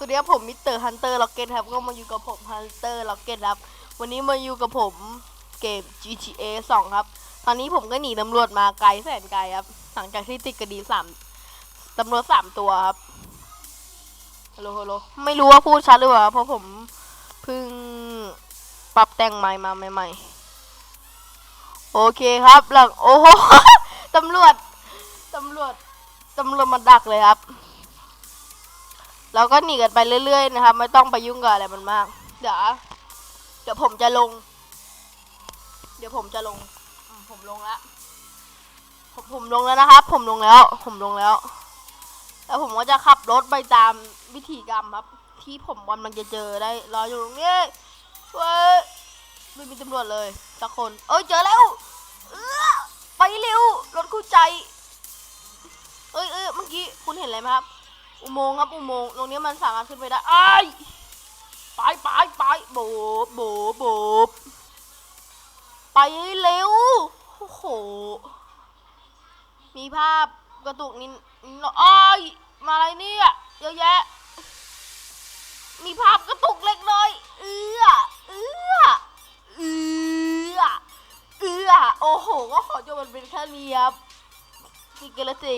สวัสดีครับผมมิสเตอร์ฮันเตอร์ล็อกเก็ตครับ ก็มาอยู่กับผมฮันเตอร์ล็อกเก็ตครับ วันนี้มาอยู่กับผมเกม GTA 2 ครับ ตอนนี้ผมก็หนีตำรวจมาไกลแสนไกลครับ หลังจากที่ติดคดีสามตำรวจสามตัวครับฮัลโหลฮัลโหลไม่รู้ว่าพูดชัดหรือเปล่า เพราะผมเพิ่งปรับแต่งไมค์มาใหม่ๆ โอเคครับหลังโอ้โหตำรวจตำรวจตำรวจมาดักเลยครับ เราก็หนีกันไปเรื่อย ๆ นะครับ ไม่ต้องไปยุ่งกับอะไรมันมาก เดี๋ยวเดี๋ยวผมจะลง เดี๋ยวผมจะลง ผมลงแล้วผมผมลงแล้วนะครับ ผมลงแล้ว ผมลงแล้ว แล้วผมก็จะขับรถไปตามวิธีกรรมครับ ที่ผมกำลังจะเจอได้รออยู่ตรงนี้เว้ยไม่มีตำรวจเลยสักคน เอ้ยเจอแล้วไปเร็วรถคู่ใจ เอ้ยเอ้ยเมื่อกี้คุณเห็นอะไรไหมครับ อุโมงค์ครับอุโมงค์ตรงนี้มันสามารถขึ้นไปได้ไอ้ไปไปไปโบโบโบไปเร็วโอ้โหมีภาพกระตุกนิดนอยอ้ายมาอะไรเนี่ยเยอะแยะ มีภาพกระตุกเล็กน้อยเอื้อเอื้อเอื้อเอื้อโอ้โห ก็ขอจบมันเป็นแค่นี้ครับสิเกลสิ